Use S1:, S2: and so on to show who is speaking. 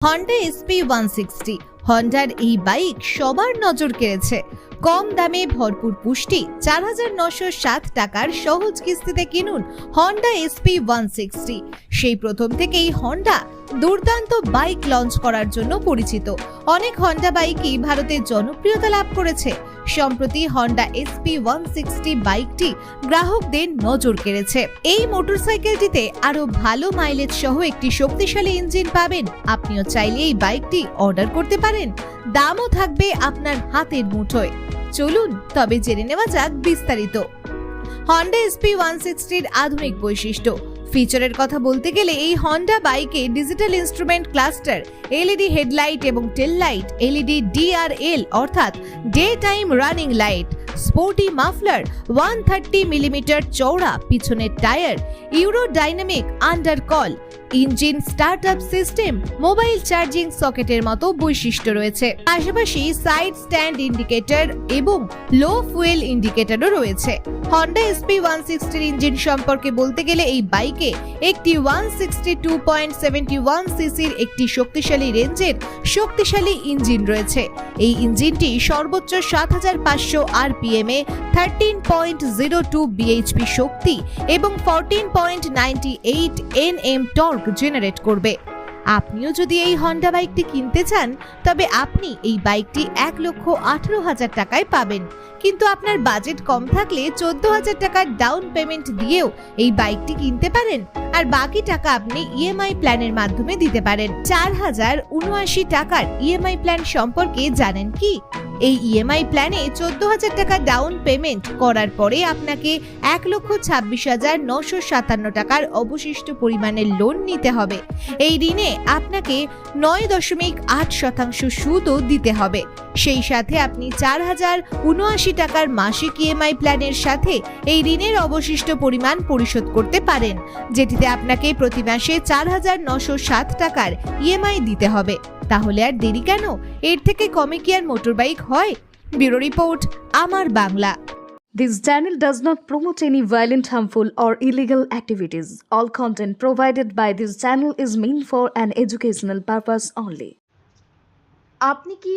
S1: Honda SP one sixty হন্ডার এই bike সবার নজর কেড়েছে। কম দামে ভরপুর পুষ্টি, চার হাজার নশো সাত টাকার সহজ কিস্তিতে কিনুন হন্ডা এসপি ওয়ান সিক্সটি সেই প্রথম থেকেই হন্ডা দুর্দান্ত বাইক লঞ্চ করার জন্য পরিচিত। অনেক হন্ডা বাইকই ভারতে জনপ্রিয়তা লাভ করেছে। সম্প্রতি হন্ডা এসপি ওয়ান সিক্সটি বাইকটি গ্রাহকদের নজর কেড়েছে। এই মোটরসাইকেলটিতে আরও ভালো মাইলেজ সহ একটি শক্তিশালী ইঞ্জিন পাবেন। আপনিও চাইলে এই বাইকটি অর্ডার করতে পারেন। দামও থাকবে আপনার হাতের মুঠোয়। চলুন, তবে জেনে নেওয়া যাক বিস্তারিত। হন্ডা এসপি ওয়ান সিক্সটির আধুনিক বৈশিষ্ট্য। ফিচারের কথা বলতে গেলে এই হন্ডা বাইকে digital instrument cluster LED headlight এবং টেল লাইট এলইডি ডিআরএল অর্থাৎ day time running light sporty muffler one thirty millimetre চওড়া পিছনের tyre aerodynamic under cowl engine start up system mobile charging সকেটের মতো বৈশিষ্ট্য রয়েছে। পাশাপাশি সাইড স্ট্যান্ড ইন্ডিকেটর এবং লো fuel ইন্ডিকেটরও রয়েছে। হন্ডা এসপি ওয়ান সিক্সটির ইঞ্জিন সম্পর্কে বলতে গেলে এই বাইকে একটি one sixty two point seventy one সিসির একটি শক্তিশালী রেঞ্জের শক্তিশালী ইঞ্জিন রয়েছে। এই ইঞ্জিনটি সর্বোচ্চ সাত হাজার পাঁচশো আরপিএম এ thirteen point zero two BHP শক্তি এবং fourteen point ninety eight N M torque generate করবে। আপনিও যদি এই হন্ডা বাইকটি কিনতে চান, তবে আপনি এই বাইকটি এক লক্ষ আঠেরো হাজার টাকায় পাবেন। কিন্তু আপনার বাজেট কম থাকলে চোদ্দ হাজার টাকার ডাউন পেমেন্ট দিয়েও এই বাইকটি কিনতে পারেন। আর বাকি টাকা আপনি ইএমআই প্ল্যানের মাধ্যমে দিতে পারেন। চার হাজার উনআশি টাকার ইএমআই প্ল্যান সম্পর্কে জানেন কি? এই ইএমআই প্ল্যানে চোদ্দ হাজার টাকা ডাউন পেমেন্ট করার পরে আপনাকে এক লক্ষ ছাব্বিশ হাজার নশো সাতান্ন টাকার অবশিষ্ট পরিমাণের লোন নিতে হবে। এই ঋণে আপনাকে নয় দশমিক আট শতাংশ সুদও দিতে হবে। সেই সাথে আপনি চার হাজার উনআশি টাকার মাসিক ইএমআই প্ল্যানের সাথে এই ঋণের অবশিষ্ট পরিমাণ পরিশোধ করতে পারেন যেটিতে আপনাকে প্রতি মাসে চার হাজার নশো সাত টাকার ইএমআই দিতে হবে তাহলে আর দেরি কেন এর থেকে কমে কি আর মোটরবাইক হয় ব্যুরো রিপোর্ট আমার Bangla
S2: This channel does not promote any violent, harmful, or illegal activities. All content provided by this channel is meant for an educational purpose only.
S3: আপনি কি